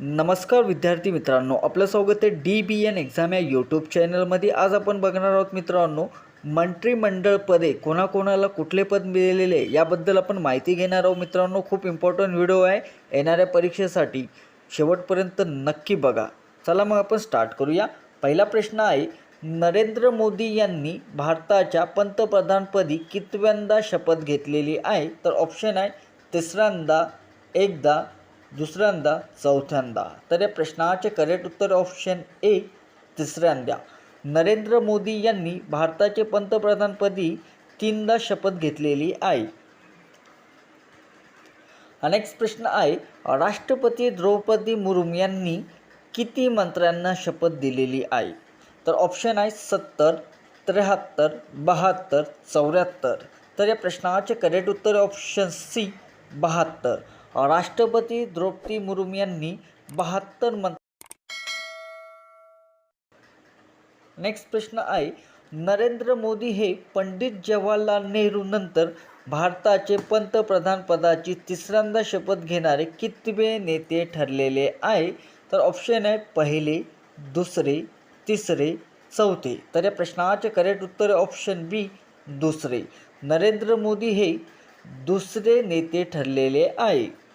नमस्कार विद्यार्थी मित्रांनो आपलं स्वागत आहे डी बी एन एक्झाम या यूट्यूब चॅनलमध्ये आज आपण बघणार आहोत मित्रांनो मंत्रिमंडळ पदे कोणाकोणाला कुठले पद मिळालेले आहे याबद्दल आपण माहिती घेणार आहोत मित्रांनो. खूप इम्पॉर्टंट व्हिडिओ आहे येणाऱ्या परीक्षेसाठी शेवटपर्यंत नक्की बघा. चला मग आपण स्टार्ट करूया. पहिला प्रश्न आहे नरेंद्र मोदी यांनी भारताच्या पंतप्रधानपदी कितव्यांदा शपथ घेतलेली आहे? तर ऑप्शन आहे तिसऱ्यांदा एकदा दुसऱ्यांदा चौथ्यांदा. तर या प्रश्नाचे करेक्ट उत्तर ऑप्शन ए तिसऱ्यांदा. नरेंद्र मोदी यांनी भारताचे पंतप्रधानपदी तीनदा शपथ घेतलेली आहे. नेक्स्ट प्रश्न आहे. राष्ट्रपती द्रौपदी मुर्मू यांनी किती मंत्र्यांना शपथ दिलेली आहे? तर ऑप्शन आहे सत्तर त्र्याहत्तर बहात्तर चौऱ्याहत्तर. तर या प्रश्नाचे करेक्ट उत्तर ऑप्शन सी बहात्तर. राष्ट्रपती द्रौपदी मुर्मू यांनी बहात्तर मंत्र नेक्स्ट प्रश्न आहे नरेंद्र मोदी हे पंडित जवाहरलाल नेहरू नंतर भारताचे पंतप्रधान पदाची तिसऱ्यांदा शपथ घेणारे कितवे नेते ठरलेले आहे? तर ऑप्शन आहे पहिले दुसरे तिसरे चौथे. तर या प्रश्नाचे करेक्ट उत्तर ऑप्शन बी दुसरे. नरेंद्र मोदी हे दुसरे नेते ठरलेले आहे.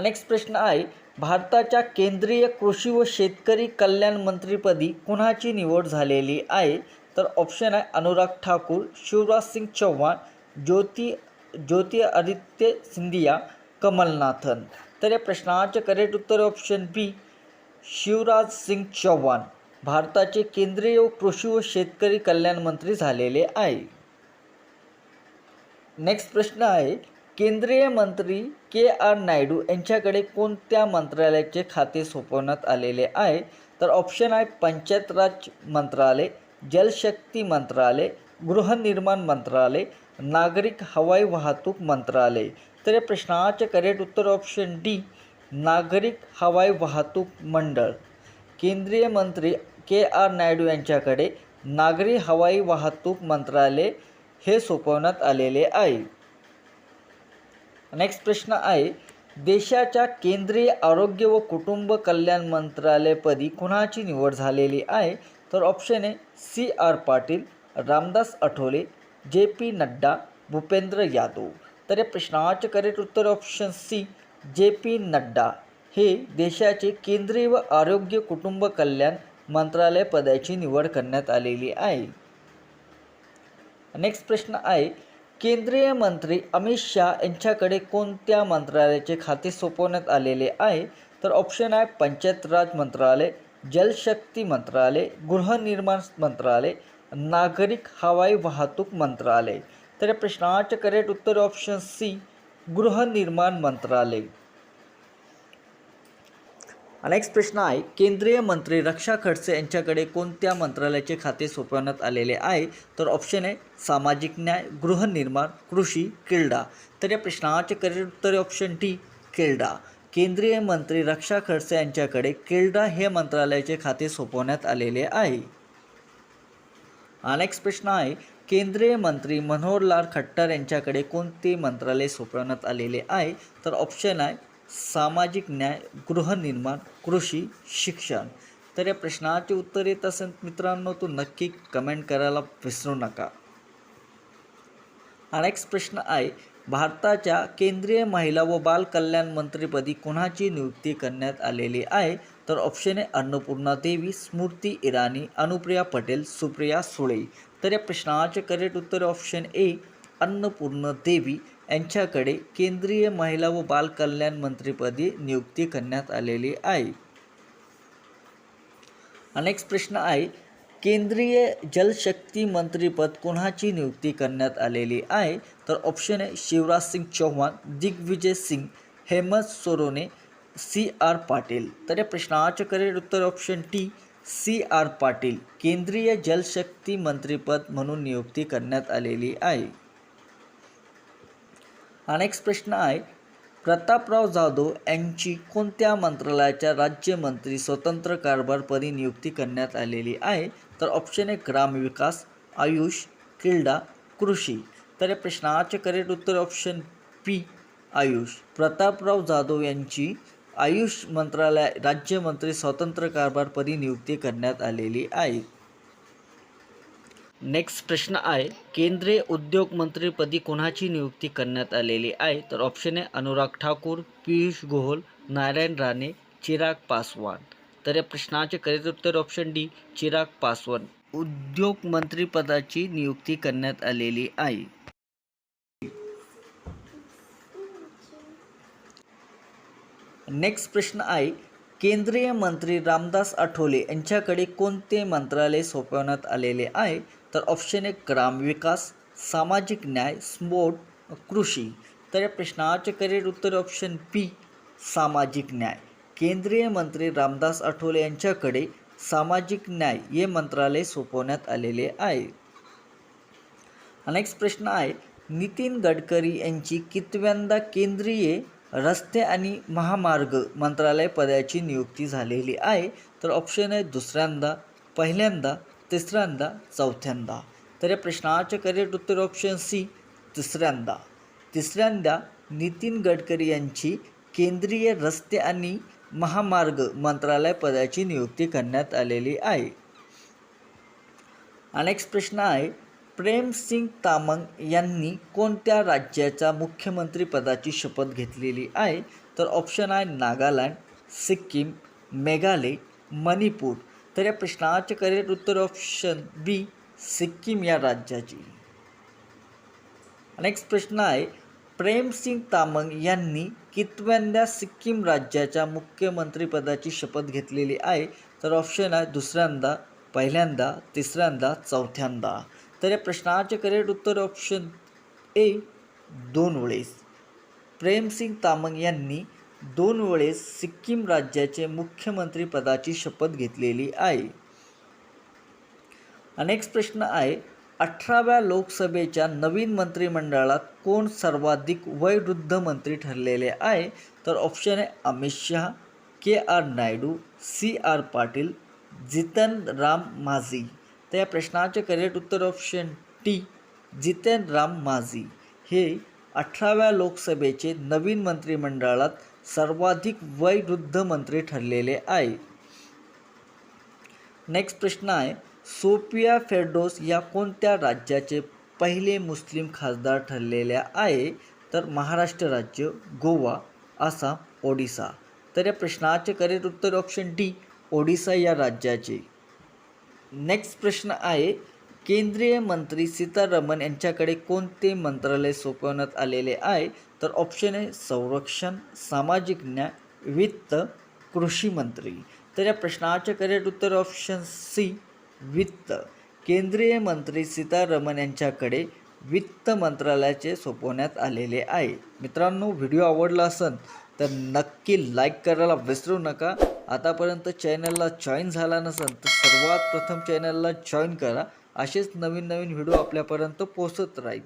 नेक्स्ट प्रश्न आहे भारताच्या केंद्रीय कृषी व शेतकरी कल्याण मंत्रीपदी कुणाची निवड झालेली आहे? तर ऑप्शन आहे अनुराग ठाकूर शिवराज सिंग चौहान ज्योती ज्योतिरादित्य सिंधिया कमलनाथन. तर या प्रश्नाचे करेक्ट उत्तर ऑप्शन बी शिवराज सिंग चौहान. भारताचे केंद्रीय कृषी व शेतकरी कल्याण मंत्री झालेले आहे. नेक्स्ट प्रश्न आहे केंद्रीय मंत्री के आर नायडू यांच्याकडे कोणत्या मंत्रालयाचे खाते सोपवण्यात आलेले आहे? तर ऑप्शन आहे पंचायत राज मंत्रालय जलशक्ती मंत्रालय गृहनिर्माण मंत्रालय नागरिक हवाई वाहतूक मंत्रालय. तर या प्रश्नाचे करेक्ट उत्तर ऑप्शन डी नागरिक हवाई वाहतूक मंडळ. केंद्रीय मंत्री के आर नायडू यांच्याकडे नागरी हवाई वाहतूक मंत्रालय हे सोपवण्यात आलेले आहे. नेक्स्ट प्रश्न आहे देशाच्या केंद्रीय आरोग्य व कुटुंब कल्याण मंत्रालयपदी कुणाची निवड झालेली आहे? तर ऑप्शन आहे C R Patil Ramdas Athawale J P Nadda Bhupendra Yadav. तर या प्रश्नाचे करेक्ट उत्तर option C J P Nadda. हे देशाचे केंद्रीय व आरोग्य कुटुंब कल्याण मंत्रालय पदाची निवड करण्यात आलेली आहे. नेक्स्ट प्रश्न आहे केंद्रीय मंत्री अमित शहा यांच्याकडे कोणत्या मंत्रालयाचे खाते सोपवण्यात आलेले आहे? तर ऑप्शन आहे पंचायत राज मंत्रालय जलशक्ती मंत्रालय गृहनिर्माण मंत्रालय नागरिक हवाई वाहतूक मंत्रालय. तर या प्रश्नाचे करेक्ट उत्तर ऑप्शन सी गृहनिर्माण मंत्रालय. नेक्स्ट प्रश्न आहे केंद्रीय मंत्री रक्षा खडसे यांच्याकडे कोणत्या मंत्रालयाचे खाते सोपवण्यात आलेले आहे? तर ऑप्शन आहे सामाजिक न्याय गृहनिर्माण कृषी क्रीडा. तर या प्रश्नाचे करेक्ट उत्तर ऑप्शन डी क्रीडा. केंद्रीय मंत्री रक्षा खडसे यांच्याकडे क्रीडा हे मंत्रालयाचे खाते सोपवण्यात आलेले आहे. नेक्स्ट प्रश्न आहे केंद्रीय मंत्री मनोहरलाल खट्टर यांच्याकडे कोणते मंत्रालय सोपवण्यात आलेले आहे? तर ऑप्शन आहे सामाजिक न्याय गृहनिर्माण कृषी शिक्षण. तर या प्रश्नाचे उत्तर येत असेल मित्रांनो तो नक्की कमेंट करायला विसरू नका. हा नेक्स्ट प्रश्न आहे भारताच्या केंद्रीय महिला व बाल कल्याण मंत्रीपदी कुणाची नियुक्ती करण्यात आलेली आहे? तर ऑप्शन आहे अन्नपूर्णा देवी स्मृती इराणी अनुप्रिया पटेल सुप्रिया सुळे. तर या प्रश्नाचे करेक्ट उत्तर ऑप्शन ए अन्नपूर्ण देवी. यांच्याकडे केंद्रीय महिला व बालकल्याण मंत्रीपदी नियुक्ती करण्यात आलेली आहे. अनेक प्रश्न आहे केंद्रीय जलशक्ती मंत्रीपद कोणाची नियुक्ती करण्यात आलेली आहे? तर ऑप्शन आहे शिवराज सिंग चौहान दिग्विजय सिंग हेमंत सोरोने सी आर पाटील. तर या प्रश्नाचे करेक्ट उत्तर option T C R Patil. केंद्रीय जलशक्ती मंत्रीपद म्हणून नियुक्ती करण्यात आलेली आहे. अनेक प्रश्न आहे प्रतापराव जाधव यांची कोणत्या मंत्रालयाच्या राज्यमंत्री स्वतंत्र कारभारपदी नियुक्ती करण्यात आलेली आहे? तर ऑप्शन ए ग्रामविकास आयुष क्रीडा कृषी. तर या प्रश्नाचे करेक्ट उत्तर ऑप्शन पी आयुष. प्रतापराव जाधव यांची आयुष मंत्रालय राज्यमंत्री स्वतंत्र कारभारपदी नियुक्ती करण्यात आलेली आहे. नेक्स्ट प्रश्न आहे केंद्रीय उद्योग मंत्रीपदी कोणाची नियुक्ती करण्यात आलेली आहे? तर ऑप्शन आहे अनुराग ठाकूर पियुष गोहल नारायण राणे चिराग पासवान. तर या प्रश्नाचे करेक्ट उत्तर ऑप्शन डी चिराग पासवान. उद्योग मंत्रीपदाची नियुक्ती करण्यात आलेली आहे. नेक्स्ट प्रश्न आहे केंद्रीय मंत्री रामदास आठवले यांच्याकडे कोणते मंत्रालय सोपवण्यात आलेले आहे? तर ऑप्शन एक ग्रामविकास सामाजिक न्याय स्पोर्ट कृषी. तर या प्रश्नाचे करेक्ट उत्तर ऑप्शन पी सामाजिक न्याय. केंद्रीय मंत्री रामदास आठवले यांच्याकडे सामाजिक न्याय हे मंत्रालय सोपवण्यात आलेले आहे. नेक्स्ट प्रश्न आहे नितीन गडकरी यांची कितव्यांदा केंद्रीय रस्ते आणि महामार्ग मंत्रालय पदाची नियुक्ती झालेली आहे? तर ऑप्शन आहे दुसऱ्यांदा पहिल्यांदा तिसऱ्यांदा चौथ्यांदा. तर या प्रश्नाचे करेक्ट उत्तर ऑप्शन सी तिसऱ्यांदा. तिसऱ्यांदा नितीन गडकरी यांची केंद्रीय रस्ते आणि महामार्ग मंत्रालय पदाची नियुक्ती करण्यात आलेली आहे. नेक्स्ट प्रश्न आहे. प्रेमसिंग तामंग यांनी कोणत्या राज्याच्या मुख्यमंत्री पदाची शपथ घेतलेली आहे? तर ऑप्शन आहे नागालँड सिक्कीम मेघालय मणिपूर. तर या प्रश्नाचे करेक्ट उत्तर ऑप्शन बी सिक्कीम या राज्याची. नेक्स्ट प्रश्न आहे प्रेमसिंग तामंग यांनी कितव्यांदा सिक्कीम राज्याच्या मुख्यमंत्रीपदाची शपथ घेतलेली आहे? तर ऑप्शन आहे दुसऱ्यांदा पहिल्यांदा तिसऱ्यांदा चौथ्यांदा. तर या प्रश्नाचे करेक्ट उत्तर ऑप्शन ए दोन वेळेस. प्रेमसिंग तामंग यांनी दोन वेळेस सिक्कीम राज्याचे मुख्यमंत्रीपदाची शपथ घेतलेली आहे. अनेक प्रश्न आहे. अठराव्या लोकसभेच्या नवीन मंत्रिमंडळात कोण सर्वाधिक वयवृद्ध मंत्री ठरलेले आहे? तर ऑप्शन आहे Amit Shah K R Naidu C R Patil Jitan Ram Manjhi. तर या प्रश्नाचे करेक्ट उत्तर ऑप्शन टी जितेन राम माझी. हे अठराव्या लोकसभेचे नवीन मंत्रिमंडळात सर्वाधिक वयवृद्ध मंत्री ठरलेले आहे. नेक्स्ट प्रश्न आहे सोफिया फेरडोस या कोणत्या राज्याचे पहिले मुस्लिम खासदार ठरलेल्या आहे? तर महाराष्ट्र राज्य गोवा आसाम ओडिसा. तर या प्रश्नाचे करेक्ट उत्तर ऑप्शन डी ओडिसा या राज्याचे. नेक्स्ट प्रश्न आहे केंद्रीय मंत्री सीतारमण यांच्याकडे कोणते मंत्रालय सोपवण्यात आलेले आहे? तर ऑप्शन आहे संरक्षण सामाजिक न्याय वित्त कृषी मंत्री. तर या प्रश्नाचे करेक्ट उत्तर ऑप्शन सी वित्त. केंद्रीय मंत्री सीतारमण यांच्याकडे वित्त मंत्रालयाचे सोपवण्यात आलेले आहे. मित्रांनो व्हिडिओ आवडला असेल तर नक्की लाईक करायला विसरू नका. आतापर्यंत चॅनलला जॉईन झाला नसेल तर सर्वात प्रथम चॅनलला जॉईन करा. असेच नवीन नवीन व्हिडिओ आपल्यापर्यंत पोचत राहील.